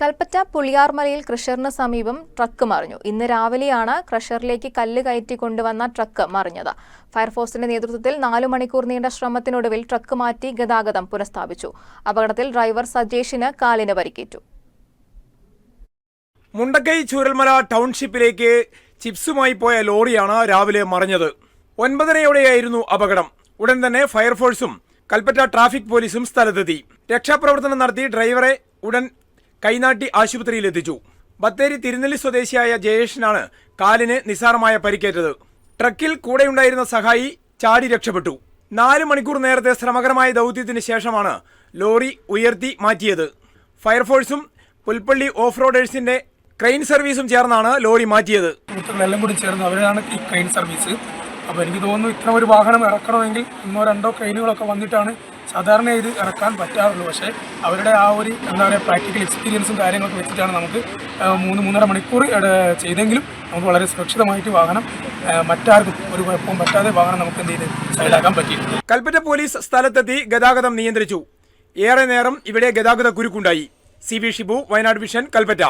കൽപ്പറ്റ പുളിയാർമലയിൽ ക്രഷറിന് സമീപം ട്രക്ക് മറിഞ്ഞു. ഇന്ന് രാവിലെയാണ് ക്രഷറിലേക്ക് കല്ല് കയറ്റി കൊണ്ടുവന്ന ട്രക്ക് മറിഞ്ഞത്. ഫയർഫോഴ്സിന്റെ നേതൃത്വത്തിൽ നാലു മണിക്കൂർ നീണ്ട ശ്രമത്തിനൊടുവിൽ ട്രക്ക് മാറ്റി ഗതാഗതം പുനഃസ്ഥാപിച്ചു. അപകടത്തിൽ ഡ്രൈവർ സജേഷിന് കാലിന് പരിക്കേറ്റു. മുണ്ടക്കൈ ചൂരൽമല ടൗൺഷിപ്പിലേക്ക് ചിപ്സുമായി പോയ ലോറിയാണ് രാവിലെ മറിഞ്ഞത്. ഒൻപതരയോടെയായിരുന്നു അപകടം. ഉടൻ തന്നെ ഫയർഫോഴ്സും കൽപ്പറ്റ ട്രാഫിക് പോലീസും സ്ഥലത്തെത്തി. രക്ഷാപ്രവർത്തനം നടത്തി ഡ്രൈവറെ ഉടൻ കൈനാട്ടി ആശുപത്രിയിലെത്തിച്ചു. ബത്തേരി തിരുനെല്ലി സ്വദേശിയായ ജയേഷിനാണ് കാലിന് നിസാരമായ പരിക്കേറ്റത്. ട്രക്കിൽ കൂടെയുണ്ടായിരുന്ന സഹായി ചാടി രക്ഷപ്പെട്ടു. നാല് മണിക്കൂർ നേരത്തെ ശ്രമകരമായ ദൗത്യത്തിന് ശേഷമാണ് ലോറി ഉയർത്തി മാറ്റിയത്. ഫയർഫോഴ്സും പുൽപ്പള്ളി ഓഫ് റോഡേഴ്സിന്റെ ക്രെയിൻ സർവീസും ചേർന്നാണ് ലോറി മാറ്റിയത്. കൂടി ചേർന്ന് അവരാണ് ക്രെയിൻ സർവീസ്. അപ്പോൾ എനിക്ക് തോന്നുന്നു ഇത്ര ഒരു വാഹനം ഇറക്കണമെങ്കിൽ ഒന്നോ രണ്ടോ ക്രെയിനുകളൊക്കെ വന്നിട്ടാണ് സാധാരണ ഇത് ഇറക്കാൻ പറ്റാറുള്ളൂ. പക്ഷേ അവരുടെ ആ ഒരു എന്താ പറയുക പ്രാക്ടിക്കൽ എക്സ്പീരിയൻസും കാര്യങ്ങളൊക്കെ വെച്ചിട്ടാണ് നമുക്ക് മൂന്ന് മൂന്നര മണിക്കൂർ ചെയ്തെങ്കിലും നമുക്ക് വളരെ സുരക്ഷിതമായിട്ട് വാഹനം മറ്റാർക്കും ഒരു കുഴപ്പവും പറ്റാതെ വാഹനം നമുക്ക് എന്ത് ചെയ്ത് സൈഡാക്കാൻ പറ്റിയിട്ടുണ്ട്. കൽപ്പറ്റ പോലീസ് സ്ഥലത്തെത്തി ഗതാഗതം നിയന്ത്രിച്ചു. ഏറെ നേരം ഇവിടെ ഗതാഗത കുരുക്കുണ്ടായി. C Shibu Wayanad vision Kalpetta.